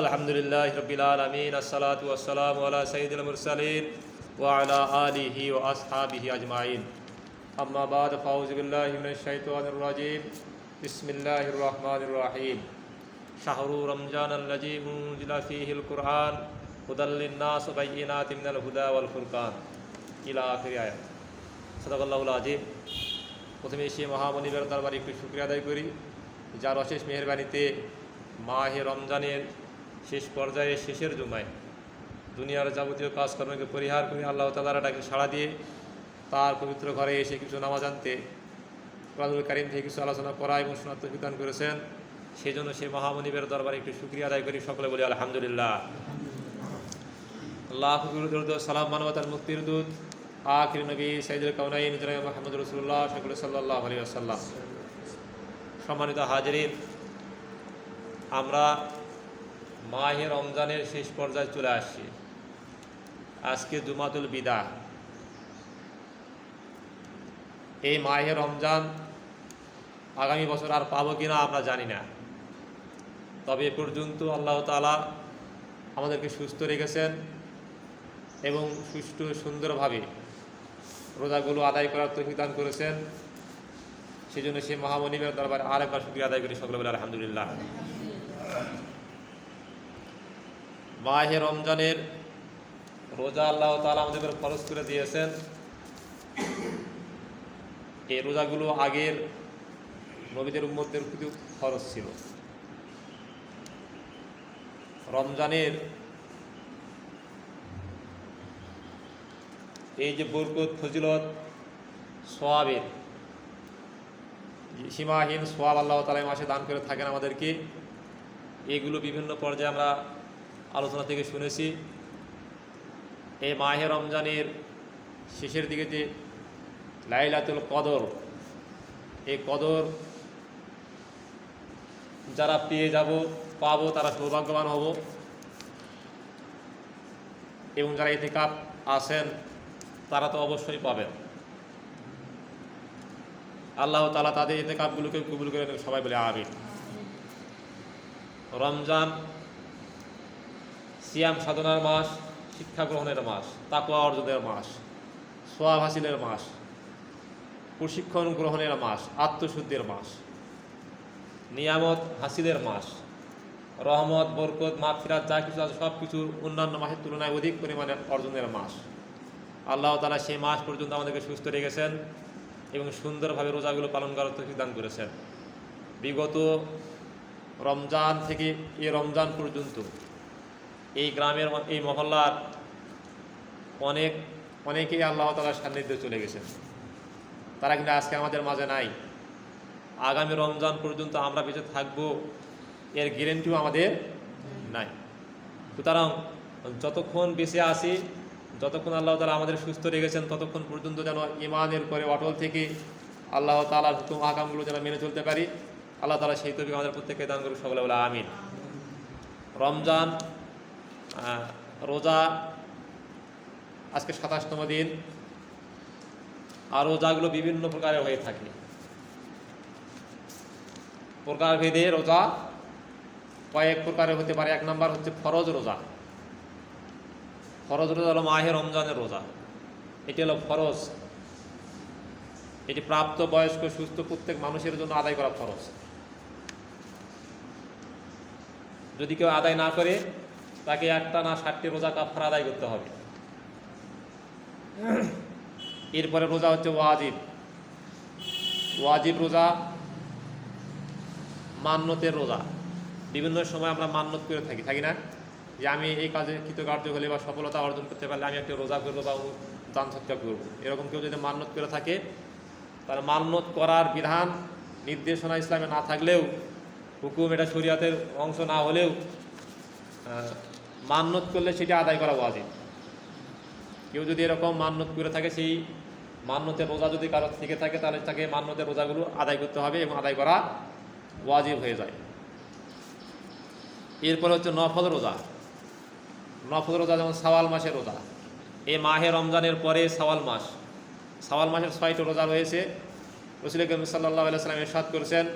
আলহামদুলিল্লাহ রবিল আলমিন, আসসালাত ওয়াসালাম আলা সঈদুল মুরসালিন ওয়ালা আলিহি ও আসহাবিহি আজমাইন। আম্মাবাদ ফাউজবিল্লাহিমিনাশাইতানির্রাজিম বিসমিল্লাহির রহমানির রহিম। শাহরু রমজান আল্লাজিম উনজিলা ফিহিল কুরআন হুদাল্লিন্নাস বাইয়িনাত মিনাল হুদা ওয়াল ফুরকান। ইলা আখিরি আয়াত। সাদাকাল্লাহুল আজিম প্রথমে সে মহামনিবের দরবারে একটু শুক্রিয়া আদায় করি। যার অশেষ মেহরবানিতে মাহে রমজানের শেষ পর্যায়ে, শেষের জুমায় দুনিয়ার যাবতীয় কাজকর্মকে পরিহার করে আল্লাহ তালার ডাকে সাড়া দিয়ে তার পবিত্র ঘরে এসে কিছু নামাজ আনতে কোরআনুল কারিম থেকে কিছু আলোচনা করা এবং শোনার বিধান করেছেন। সেই জন্য সেই মহামনিবের দরবারে একটু শুক্রিয়া আদায় করি। সকলে বলি আলহামদুলিল্লাহ। আল্লাহ দরুদ, সালাম, মানবতার মুক্তির দূত, আখির নবী সাইদুল কাউনাইন জনাব মোহাম্মদ রসুল্লাহ সকল সাল্লাহ আলী আসাল্লাম সম্মানিত হাজরিন, আমরা মাহে রমজানের শেষ পর্যায়ে চলে আসছি। আজকে জুমাতুল বিদা। এই মাহে রমজান আগামী বছর আর পাবো কিনা আমরা জানি না। তবে এ পর্যন্ত আল্লাহ তালা আমাদেরকে সুস্থ রেখেছেন এবং সুষ্ঠু সুন্দরভাবে রোজাগুলো আদায় করার তৌফিক দান করেছেন। সেই জন্য সে মহামনিমের দরবারে আর একবার শুক্রিয়া আদায় করি সকলে বলে আলহামদুলিল্লাহ। মাহে রমজানের রোজা আল্লাহ তালা আমাদের খরচ করে দিয়েছেন। এই রোজাগুলো আগের নবীদের উম্মতের প্রতি খরচ ছিল। রমজানের এই যে বরকত, ফজিলত, সোয়াবের সীমাহীন সোয়াব আল্লাহ তালা মাসে দান করে থাকেন আমাদেরকে, এগুলো বিভিন্ন পর্যায়ে আমরা আলোচনা থেকে শুনেছি। এই মাহে রমজানের শেষের দিকে যে লাইলাতুল কদর, এই কদর যারা পেয়ে যাব, পাবো, তারা সৌভাগ্যবান হব। এবং যারা এতে কাপ আসেন তারা তো অবশ্যই পাবেন। আল্লাহ তালা তাদের এতে কাপগুলোকে কবুল করে সবাই বলে আমিন। রমজান সিয়াম সাধনার মাস, শিক্ষা গ্রহণের মাস তাকুয়া অর্জনের মাস, সোয়াব হাসিলের মাস, প্রশিক্ষণ গ্রহণের মাস, আত্মশুদ্ধির মাস, নিয়ামত হাসিলের মাস, রহমত, বরকত, মাগফিরাত, যা কিছু আছে সব কিছুর অন্যান্য মাসের তুলনায় অধিক পরিমাণে অর্জনের মাস। আল্লাহ তালা সেই মাস পর্যন্ত আমাদেরকে সুস্থ রেখেছেন এবং সুন্দরভাবে রোজাগুলো পালন করার দান করেছেন। বিগত রমজান থেকে এই রমজান পর্যন্ত এই গ্রামের এই মহল্লার অনেক, অনেকেই আল্লাহ তালার সান্নিধ্যে চলে গেছেন। তারা কিন্তু আজকে আমাদের মাঝে নাই। আগামী রমজান পর্যন্ত আমরা বেঁচে থাকব, এর গ্যারেন্টিও আমাদের নাই। সুতরাং যতক্ষণ বেঁচে আসি যতক্ষণ আল্লাহ তালা আমাদের সুস্থ রেখেছেন, ততক্ষণ পর্যন্ত যেন ইমানের করে অটল থেকে আল্লাহ তালার হুকুম, আকামগুলো যেন মেনে চলতে পারি। আল্লাহ তালা সেই তৈরি আমাদের প্রত্যেককে দান করুক সকলে বলে আমিন। রমজান রোজা, আজকে সাতাশতম দিন। আর রোজাগুলো বিভিন্ন প্রকারের হয়ে থাকে। প্রকারভেদে রোজা কয়েক প্রকারের হতে পারে। এক নম্বর হচ্ছে ফরজ রোজা। ফরজ রোজা হলো মাহে রমজানের রোজা। এটি হলো ফরজ। এটি প্রাপ্ত বয়স্ক, সুস্থ প্রত্যেক মানুষের জন্য আদায় করা ফরজ। যদি কেউ আদায় না করে তাকে একটা না ষাটটি রোজা কাফার আদায় করতে হবে। এরপরে রোজা হচ্ছে ওয়াজিব। ওয়াজিব রোজা মান্যতের রোজা। বিভিন্ন সময় আমরা মান্যত করে থাকি থাকি না? যে আমি এই কাজে কৃতকার্য হলে বা সফলতা অর্জন করতে পারলে আমি একটা রোজা করব বা দান সৎকার করব। এরকম কেউ যদি মান্যত করে থাকে তাহলে মান্যত করার বিধান, নির্দেশনা ইসলামে না থাকলেও, হুকুম এটা শরিয়াতের অংশ না হলেও আহ, মান্যত করলে সেটা আদায় করা ওয়াজিব। কেউ যদি এরকম মান্যত করে থাকে সেই মান্যতের রোজা যদি কারও থেকে থাকে তাহলে তাকে মান্যতের রোজাগুলো আদায় করতে হবে এবং আদায় করা ওয়াজিব হয়ে যায়। এরপরে হচ্ছে নফল রোজা। নফল রোজা যেমন সাওয়াল মাসের রোজা। এই মাহে রমজানের পরে সাওয়াল মাস। সাওয়াল মাসের ছয়টি রোজা রয়েছে। রসুল করিম সাল্লাহ সাল্লাম এরশাদ করেছেন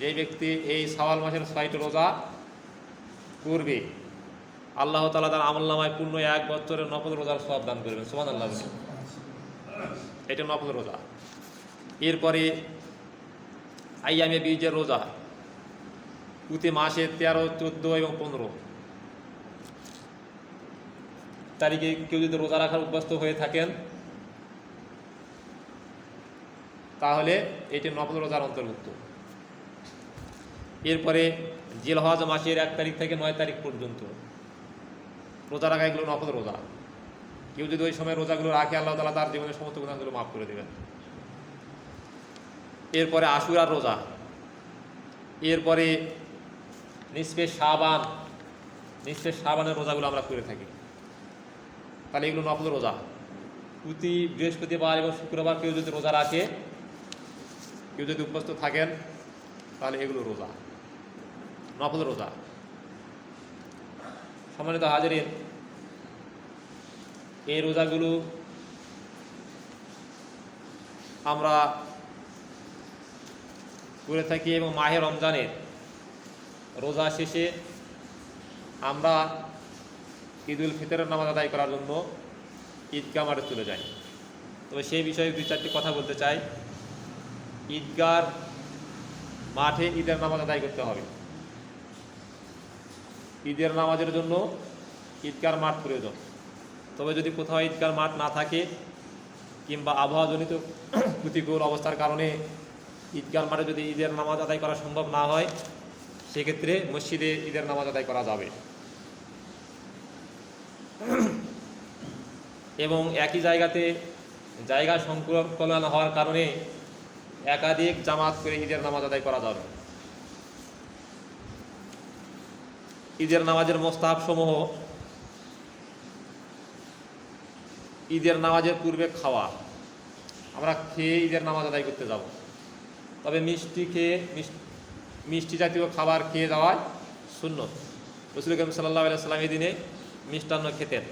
যে ব্যক্তি এই সাওয়াল মাসের ছয়টি রোজা করবে আল্লাহ তালা তার আমল নামায় পূর্ণ এক বছরের নকল রোজার সব দান করবেন। সোমান আল্লাহ এটা নকল রোজা। এরপরে আইয়ামে বীজের রোজা। প্রতি মাসে তেরো, চোদ্দ এবং পনেরো। তারিখে কেউ যদি রোজা রাখার অভ্যস্ত হয়ে থাকেন, তাহলে এটি নকল রোজার অন্তর্ভুক্ত। এরপরে জিলহজ মাসের এক তারিখ থেকে নয় তারিখ পর্যন্ত। রোজা রাখা, এগুলো নকল রোজা। কেউ যদি ওই সময় রোজাগুলো রাখে, আল্লাহ তালা তার জীবনের সমস্ত গুণাগুলো মাফ করে দেবেন। এরপরে আশুরার রোজা। এরপরে নিষ্পে সাবান নিষ্পে সাবানের রোজাগুলো আমরা করে থাকি। তাহলে এগুলো নকল রোজা। প্রতি বৃহস্পতিবার এবং শুক্রবার কেউ যদি রোজা রাখে, কেউ যদি উপস্থিত থাকেন, তাহলে এগুলো রোজা। নকল রোজা। সম্মানিত হাজারের এই রোজাগুলো আমরা করে থাকি এবং মাহে রমজানের রোজা শেষে আমরা ঈদুল ফিতরের নামাজ আদায় করার জন্য ঈদগাহ মাঠে চলে যাই। তবে সেই বিষয়ে দুই চারটি কথা বলতে চাই। ঈদগার মাঠে ঈদের নামাজ আদায় করতে হবে। ঈদের নামাজের জন্য ঈদগার মাঠ প্রয়োজন তবে যদি কোথাও ঈদগার মাঠ না থাকে কিংবা আবহাওয়াজনিত প্রতিকূল অবস্থার কারণে ঈদগার মাঠে যদি ঈদের নামাজ আদায় করা সম্ভব না হয়, সেক্ষেত্রে মসজিদে ঈদের নামাজ আদায় করা যাবে। এবং একই জায়গাতে জায়গা সংকুলন হওয়ার কারণে একাধিক জামাত করে ঈদের নামাজ আদায় করা যাবে। ঈদের নামাজের মোস্তাহাব সমূহ, ঈদের নামাজের পূর্বে খাওয়া। আমরা খেয়ে ঈদের নামাজ আদায় করতে যাব। তবে মিষ্টি খেয়ে, মিষ্টি জাতীয় খাবার খেয়ে যাওয়ায় শূন্য রসুল করিম সাল্লাহ সাল্লাম এই দিনে মিষ্টান্ন খেতেন।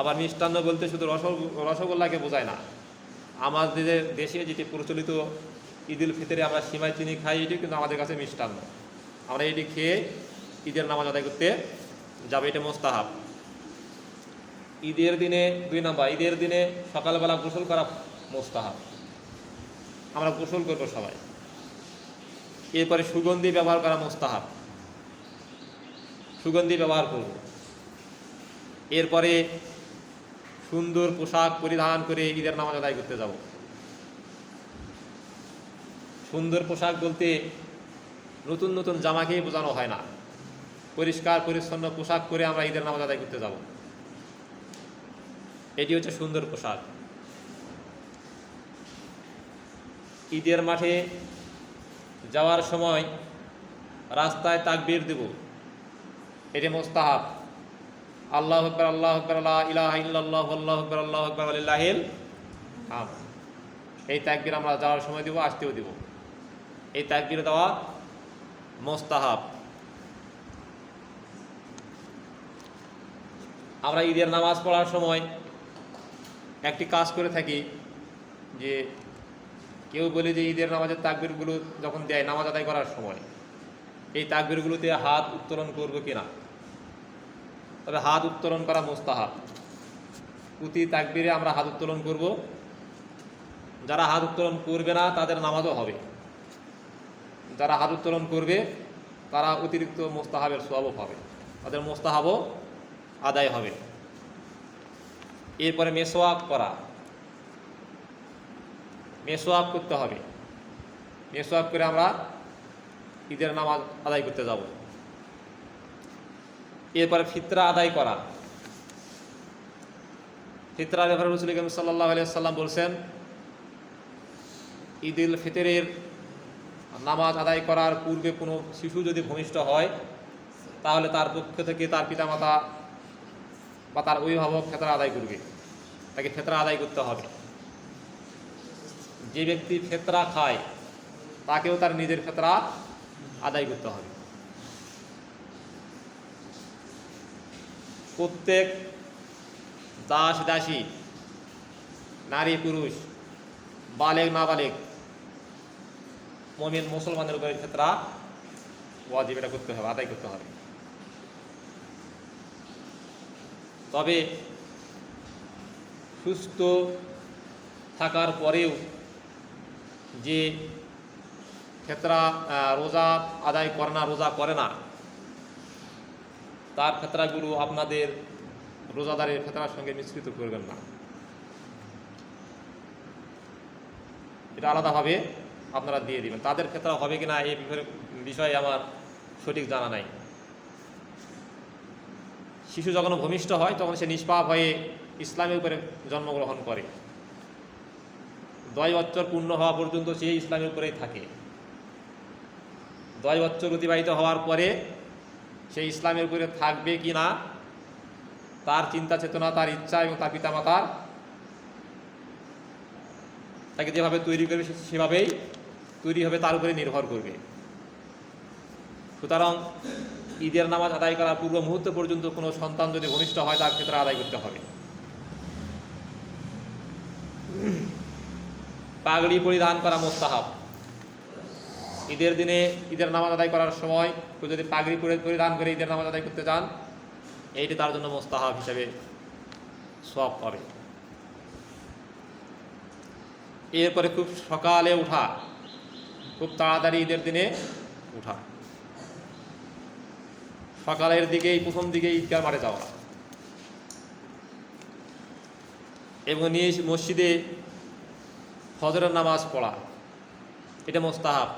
আবার মিষ্টান্ন বলতে শুধু রস, রসগোল্লাকে বোঝায় না। আমাদের দেশে যেটি প্রচলিত ঈদুল ফিতরে আমরা সিমাই চিনি খাই এটি কিন্তু আমাদের কাছে মিষ্টান্ন। আমরা এটি খেয়ে ঈদের নামাজ আদায় করতে যাবে, এটা মোস্তাহাব। ঈদের দিনে দুই নাম্বার, ঈদের দিনে সকালবেলা গোসল করা মোস্তাহাব। আমরা গোসল করব সবাই। এরপরে সুগন্ধি ব্যবহার করা মোস্তাহাব। সুগন্ধি ব্যবহার করব। এরপরে সুন্দর পোশাক পরিধান করে ঈদের নামাজ আদায় করতে যাব। সুন্দর পোশাক বলতে নতুন নতুন জামাকেই বোঝানো হয় না। পরিষ্কার, পরিচ্ছন্ন পোশাক পরে আমরা ঈদের নামাজ আদায় করতে যাব। এটি হচ্ছে সুন্দর পোশাক। ঈদের মাঠে যাওয়ার সময় রাস্তায় তাকবীর দেব। এটি মোস্তাহাব। আল্লাহ আকবর আল্লাহ আকবর আল্লাহ ইলাহা ইল্লাল্লাহ, আল্লাহ আকবর আল্লাহ আকবর, আলিল্লাহিল হাম এই তাকবির আমরা যাওয়ার সময় দেব, আসতেও দেব। এই তাকবীর দেওয়া মোস্তাহাব। আমরা ঈদের নামাজ পড়ার সময় একটি কাজ করে থাকি যে কেউ বলে যে ঈদের নামাজের তাকবিরগুলো যখন দেয় নামাজ আদায় করার সময়, এই তাকবিরগুলোতে হাত উত্তোলন করব কিনা? তবে হাত উত্তোলন করা মোস্তাহাব। প্রতি তাকবিরে আমরা হাত উত্তোলন করব। যারা হাত উত্তোলন করবে না, তাদের নামাজও হবে। যারা হাত উত্তোলন করবে, তারা অতিরিক্ত মোস্তাহাবের সবও পাবে। তাদের মোস্তাহাবও আদায় হবে। এরপরে মেসোয়াক করা। মেসোয়াক করতে হবে। মেসোয়াক করে আমরা ঈদের নামাজ আদায় করতে যাব। এরপরে ফিতরা আদায় করা। ফিতরা ব্যাপারে রসুল করিম সাল্লাহ সাল্লাম বলছেন ঈদ উল ফিতরের নামাজ আদায় করার পূর্বে কোনো শিশু যদি ভূমিষ্ঠ হয়, তাহলে তার পক্ষ থেকে তার পিতামাতা বা তার অভিভাবক ফেতরা আদায় করবে। তাকে ফেতরা আদায় করতে হবে। যে ব্যক্তি ফেতরা খায়, তাকেও তার নিজের ফেতরা আদায় করতে হবে। প্রত্যেক দাস দাসী নারী, পুরুষ, বালেক না বালেক মমিন, মুসলমানের উপরে ফেতরা ওয়াজিব এটা করতে হবে, আদায় করতে হবে। তবে সুস্থ থাকার পরেও যে ক্ষেত্রা রোজা আদায় করে না, রোজা করে না, তার ক্ষেত্রাগুলো আপনাদের রোজাদারের ক্ষেত্রার সঙ্গে মিশ্রিত করবেন না। এটা আলাদাভাবে আপনারা দিয়ে দিবেন। তাদের ক্ষেত্রে হবে কিনা এই বিষয়ে- বিষয়ে আমার সঠিক জানা নাই। শিশু যখন ভূমিষ্ঠ হয়, তখন সে নিষ্পাপ হয়ে ইসলামের উপরে জন্মগ্রহণ করে। দশ বছর পূর্ণ হওয়া পর্যন্ত সে ইসলামের উপরেই থাকে। দশ বছর অতিবাহিত হওয়ার পরে সে ইসলামের উপরে থাকবে কি না, তার চিন্তা চেতনা, তার ইচ্ছা এবং তার পিতামাতার তাকে যেভাবে তৈরি করবে সেভাবেই তৈরি হবে, তার উপরে নির্ভর করবে। সুতরাং ঈদের নামাজ আদায় করার পূর্ব মুহূর্ত পর্যন্ত কোনো সন্তান যদি ঘনিষ্ঠ হয়, তার ক্ষেত্রে আদায় করতে হবে। পাগড়ি পরিধান করা মোস্তাহাব। ঈদের দিনে ঈদের নামাজ আদায় করার সময় কেউ যদি পাগড়ি পরে পরিধান করে ঈদের নামাজ আদায় করতে চান, এইটি তার জন্য মোস্তাহাব হিসেবে সব পাবে এরপরে খুব সকালে উঠা, খুব তাড়াতাড়ি ঈদের দিনে উঠা। সকালের দিকেই, প্রথম দিকে ঈদগাহ মাঠে যাওয়া। এবং নিয়ে মসজিদে ফজরের নামাজ পড়া। এটা মোস্তাহাব।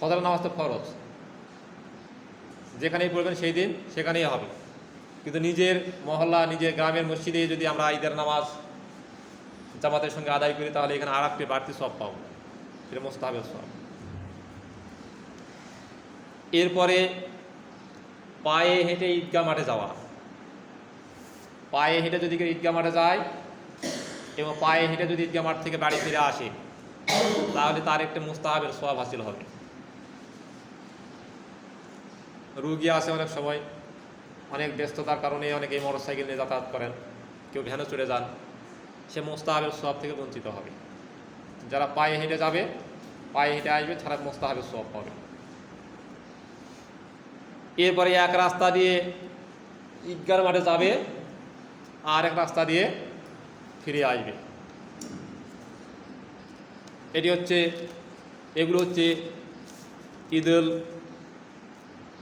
ফজরের নামাজ তো ফরজ। যেখানেই পড়বেন সেই দিন সেখানেই হবে। কিন্তু নিজের মহল্লা, নিজের গ্রামের মসজিদে যদি আমরা ঈদের নামাজ জামাতের সঙ্গে আদায় করি, তাহলে এখানে আর একটি বাড়তি সব পাবো। এটা মোস্তাহাবের সব এরপরে পায়ে হেঁটে ঈদগাহ মাঠে যাওয়া। পায়ে হেঁটে যদি কেউ ঈদগাহ মাঠে যায় এবং পায়ে হেঁটে যদি ঈদগাহ মাঠ থেকে বাড়ি ফিরে আসে, তাহলে তার একটা মুস্তাহাবের সব হাসিল হবে। রুগী আসে অনেক সময়, অনেক ব্যস্ততার কারণে অনেকে মোটর সাইকেল নিয়ে যাতায়াত করেন, কেউ ভ্যানে চড়ে যান, সে মোস্তাহাবের সব থেকে বঞ্চিত হবে। যারা পায়ে হেঁটে যাবে, পায়ে হেঁটে আসবে, তারা মোস্তাহাবের সব পাবে। এরপরে এক রাস্তা দিয়ে ঈদগার মাঠে যাবে আর এক রাস্তা দিয়ে ফিরে আসবে। এটি হচ্ছে, এগুলো হচ্ছে ঈদুল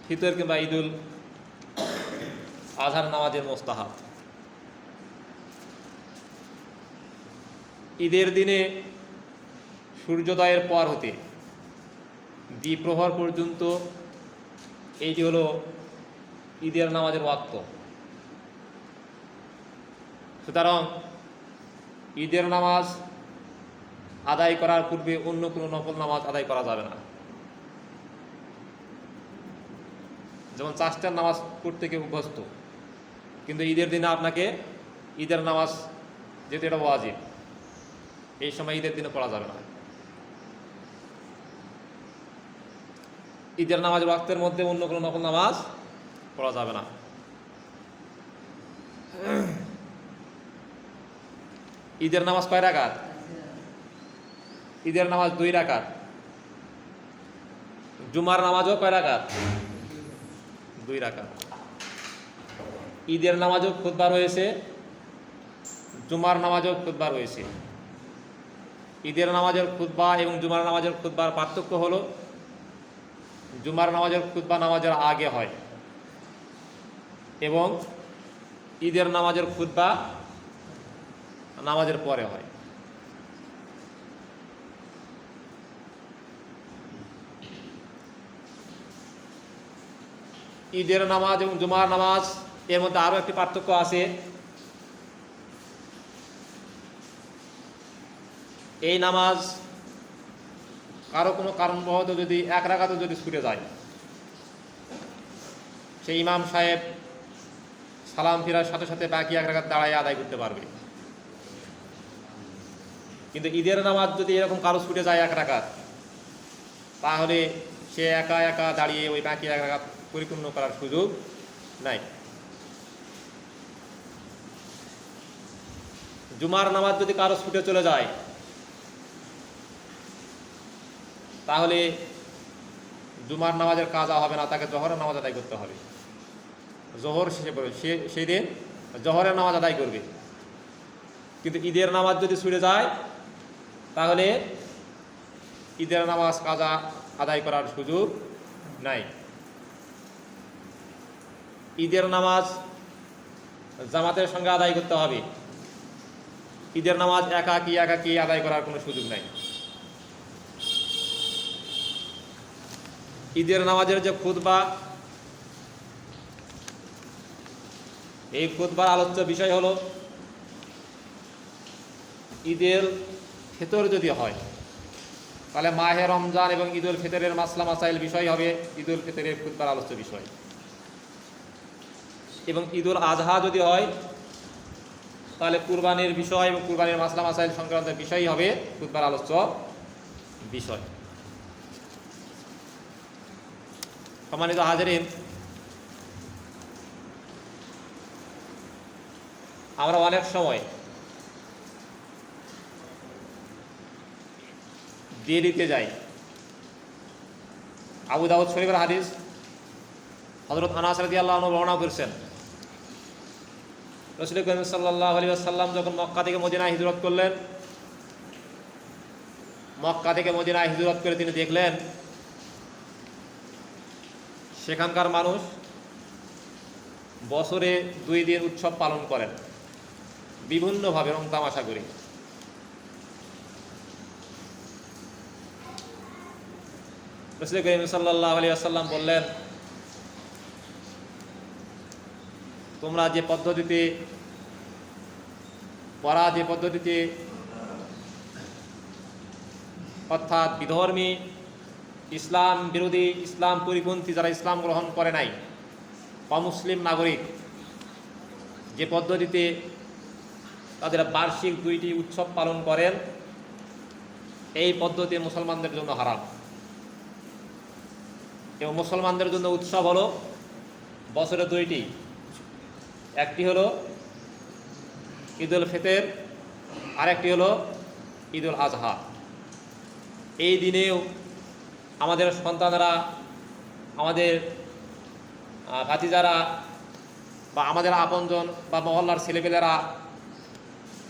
ফিতর কিংবা ঈদুল আধার নামাজের মোস্তাহাব। ঈদের দিনে সূর্যোদয়ের পর হতে দ্বিপ্রহর পর্যন্ত এইটি হলো ঈদের নামাজের ওয়াক্ত। সুতরাং ঈদের নামাজ আদায় করার পূর্বে অন্য কোনো নফল নামাজ আদায় করা যাবে না। যেমন চাষটার নামাজ পড়তে কেউ অভ্যস্ত, কিন্তু ঈদের দিনে আপনাকে ঈদের নামাজ যেহেতু এটা ওয়াজিব। এই সময় ঈদের দিনে পড়া যাবে না। ঈদের নামাজ ওয়াক্তের মধ্যে অন্য কোনো নকল নামাজ পড়া যাবে না। ঈদের নামাজ কয় রাকাত? ঈদের নামাজ দুই রাকাত। জুমার নামাজও কয় রাকাত? দুই রাকাত। ঈদের নামাজও খুতবা রয়েছে, জুমার নামাজও খুতবা রয়েছে। ঈদের নামাজের খুতবা এবং জুমার নামাজের খুতবার পার্থক্য হলো জুমার নামাজের খুতবা নামাজের আগে হয়। এবং ঈদের নামাজের খুতবা নামাজের পরে হয়। ঈদের নামাজ এবং জুমার নামাজ, এর মধ্যে আরও একটি পার্থক্য আছে। এই নামাজ কারও কোনো কারণবশত যদি এক রাখাতে যদি ছুটে যায়। সেই ইমাম সাহেব সালাম ফিরার সাথে সাথে বাকি এক রাখাত দাঁড়ায় আদায় করতে পারবে। কিন্তু ঈদের নামাজ যদি এরকম কারও ছুটে যায় এক রাখাত তাহলে সে একা একা দাঁড়িয়ে ওই বাকি এক রাখাত পরিপূর্ণ করার সুযোগ নাই। জুমার নামাজ যদি কারও ছুটে চলে যায় তাহলে জুমার নামাজের কাজা হবে না, তাকে জহরের নামাজ আদায় করতে হবে। জহর শেষে পড়ে সে, সেই দিন জহরের নামাজ আদায় করবে। কিন্তু ঈদের নামাজ যদি ছুটে যায়, তাহলে ঈদের নামাজ কাজা আদায় করার সুযোগ নাই। ঈদের নামাজ জামাতের সঙ্গে আদায় করতে হবে। ঈদের নামাজ একাকি একাকি আদায় করার কোনো সুযোগ নাই। ঈদের নামাজের যে খুতবা, এই খুতবার আলোচ্য বিষয় হলো, ঈদের ফেতর যদি হয়, তাহলে মাহে রমজান এবং ঈদুল ফিতরের মাসলা মাসাইল বিষয় হবে ঈদুল ফিতরের খুতবার আলোচ্য বিষয়। এবং ঈদুল আজহা যদি হয়, তাহলে কুরবানির বিষয় এবং কুরবানির মাসলা মাসাইল সংক্রান্ত বিষয়ই হবে খুতবার আলোচ্য বিষয়। সম্মানিত হাজারিন, আমরা অনেক সময় দেরিতে যাই। আবু দাউদ শরীফের হাদিস হজরত আনাস আল্লাহ বর্ণনা করছেন। রসুল করিম সাল্লাহ সাল্লাম যখন মক্কা থেকে মদিনায় হিজরত করলেন, মক্কা থেকে মদিনায় হিজরত করে তিনি দেখলেন সেখানকার মানুষ বছরে দুই দিন উৎসব পালন করেন। বিভিন্নভাবে রং তামাশা করে। আসাল্লাম বললেন, তোমরা যে পদ্ধতিতে পড়া যে পদ্ধতিতে, অর্থাৎ বিধর্মী ইসলাম বিরোধী, ইসলাম পরিপন্থী যারা ইসলাম গ্রহণ করে নাই, অমুসলিম নাগরিক, যে পদ্ধতিতে তাদের বার্ষিক দুইটি উৎসব পালন করেন, এই পদ্ধতি মুসলমানদের জন্য হারাম। এবং মুসলমানদের জন্য উৎসব হলো বছরে দুইটি। একটি হলো ঈদ উল ফিতর, আরেকটি হলো ঈদুল আজহা। এই দিনেও আমাদের সন্তানরা, আমাদের ভাতিজারা বা আমাদের আপনজন বা মহল্লার ছেলেপেলেরা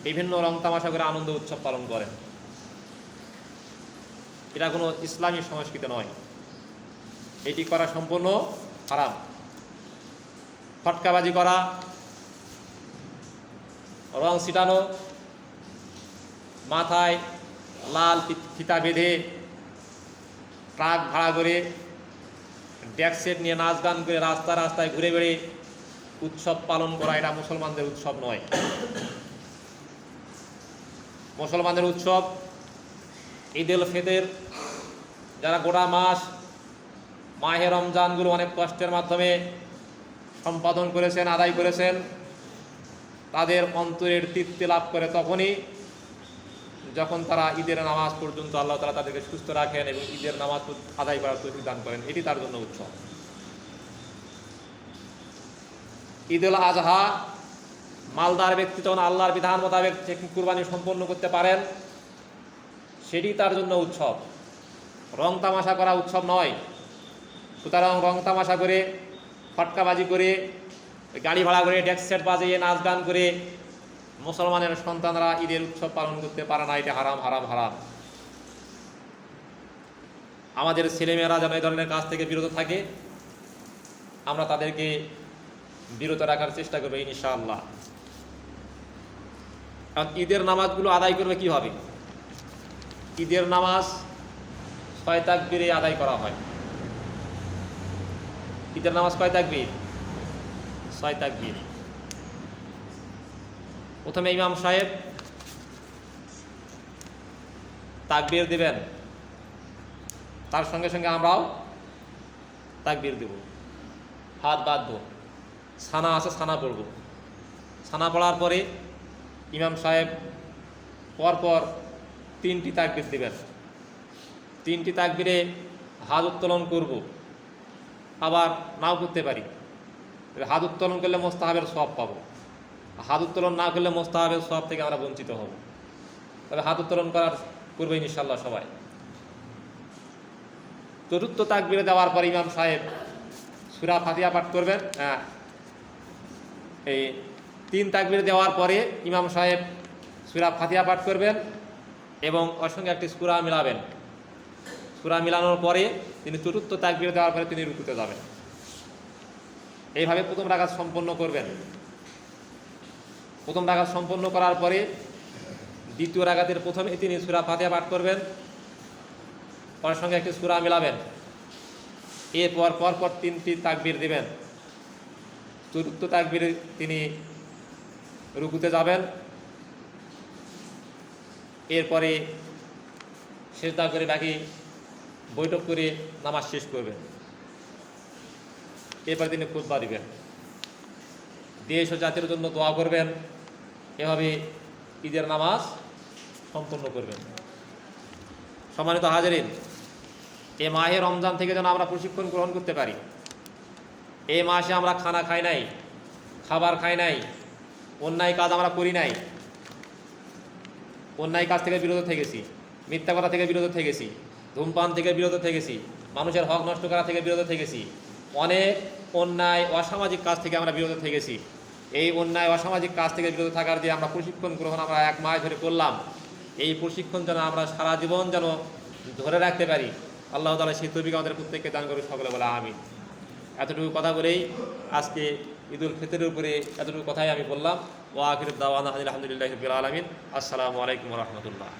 বিভিন্ন রং তামাশা করে আনন্দ উৎসব পালন করেন এটা কোনো ইসলামী সংস্কৃতি নয়। এটি করা সম্পূর্ণ হারাম। ফটকাবাজি করা, রং ছিটানো, মাথায় লাল ফিতা বেঁধে ট্রাক ভাড়া করে ড্যাক সেট নিয়ে নাচ গান করে রাস্তা রাস্তায় ঘুরে বেড়ে উৎসব পালন করা এটা মুসলমানদের উৎসব নয়। মুসলমানদের উৎসব ঈদুল ফিতর, যারা গোটা মাস, মাহে রমজানগুলো অনেক কষ্টের মাধ্যমে সম্পাদন করেছেন, আদায় করেছেন, তাদের অন্তরের তৃপ্তি লাভ করে তখনই যখন তারা ঈদের নামাজ পর্যন্ত আল্লাহ তালা তাদেরকে সুস্থ রাখেন এবং ঈদের নামাজ আদায় করার তৌফিক দান করেন, এটি তার জন্য উৎসব। ঈদ উল আজহা, মালদার ব্যক্তি যখন আল্লাহর বিধান মোতাবেক কুরবানি সম্পন্ন করতে পারেন, সেটি তার জন্য উৎসব। রং তামাশা করা উৎসব নয়। সুতরাং রং তামাশা করে, ফটকাবাজি করে, গাড়ি ভাড়া করে, ডেস্ক সেট বাজিয়ে, নাচ গান করে মুসলমানের সন্তানরা ঈদের উৎসব পালন করতে পারে না, এটা হারাম হারাম হারাম। আমাদের ছেলেমেয়েরা যেন এই ধরনের কাজ থেকে বিরত থাকে, আমরা তাদেরকে বিরত রাখার চেষ্টা করব, ইনশাআল্লাহ। কারণ ঈদের নামাজগুলো আদায় করবে কীভাবে? ঈদের নামাজ ছয় তাকবীরে আদায় করা হয়। ঈদের নামাজ কয় তাকবীর? ছয় তাকবীর। প্রথমে ইমাম সাহেব তাকবীর দিবেন। তার সঙ্গে সঙ্গে আমরাও তাকবীর দেব। হাত বাঁধবো। ছানা আছে, ছানা পড়ব। ছানা পড়ার পরে ইমাম সাহেব পরপর তিনটি তাকবির দিবেন। তিনটি তাকবিরে হাত উত্তোলন করব। আবার নাও করতে পারি। হাত উত্তোলন করলে মোস্তাহাবের সব পাবো। হাত উত্তোলন না করলে মোস্তাহাবের সব থেকে আমরা বঞ্চিত হব। তবে হাত উত্তোলন করার পূর্বে ইনশাল্লাহ সবাই। চতুর্থ তাকবিরে দেওয়ার পর ইমাম সাহেব সুরা ফাতিয়া পাঠ করবেন। হ্যাঁ। এই তিন তাকবির দেওয়ার পরে ইমাম সাহেব সুরা ফাতিহা পাঠ করবেন এবং ওর সঙ্গে একটি সুরা মিলাবেন। সুরা মিলানোর পরে তিনি চতুর্থ তাকবির দেওয়ার পরে তিনি রুকুতে যাবেন। এইভাবে প্রথম রাগাত সম্পন্ন করবেন। প্রথম রাগাত সম্পন্ন করার পরে দ্বিতীয় রাগাতের প্রথমে তিনি সুরা ফাতিহা পাঠ করবেন ওর সঙ্গে একটি সুরা মিলাবেন। এরপর পরপর তিনটি তাকবির দিবেন। চতুর্থ তাকবির তিনি রুকুতে যাবেন। এরপরে শেষ সেজদা করে বাকি বৈঠক করে নামাজ শেষ করবেন। এরপরে তিনি খুতবা দিবেন। দেশ ও জাতির জন্য দোয়া করবেন। এভাবে ঈদের নামাজ সম্পন্ন করবেন। সম্মানিত হাজারিন, এ মাহে রমজান থেকে যেন আমরা প্রশিক্ষণ গ্রহণ করতে পারি। এ মাসে আমরা খানা খাই নাই, খাবার খাই নাই, অন্যায় কাজ আমরা করি নাই, অন্যায় কাজ থেকে বিরত থেকেছি, মিথ্যা কথা থেকে বিরত থেকেছি, ধূমপান থেকে বিরত থেকেছি, মানুষের হক নষ্ট করা থেকে বিরত থেকেছি, অনেক অন্যায়, অসামাজিক কাজ থেকে আমরা বিরত থেকেছি। এই অন্যায় অসামাজিক কাজ থেকে বিরত থাকার যে আমরা প্রশিক্ষণ গ্রহণ আমরা এক মাস ধরে করলাম, এই প্রশিক্ষণ যেন আমরা সারা জীবন যেন ধরে রাখতে পারি, আল্লাহ তালা সেই তবিকে আমাদের প্রত্যেককে দান করে সকলে বলে আমি এতটুকু কথা বলেই আজকে ঈদুল ফিতরের উপরে এতটুকু কথাই আমি বললাম। ও আখির দাওয়ান আলহামদুলিল্লাহ আলমিন। আসসালামু আলাইকুম রহমতুল্লাহ।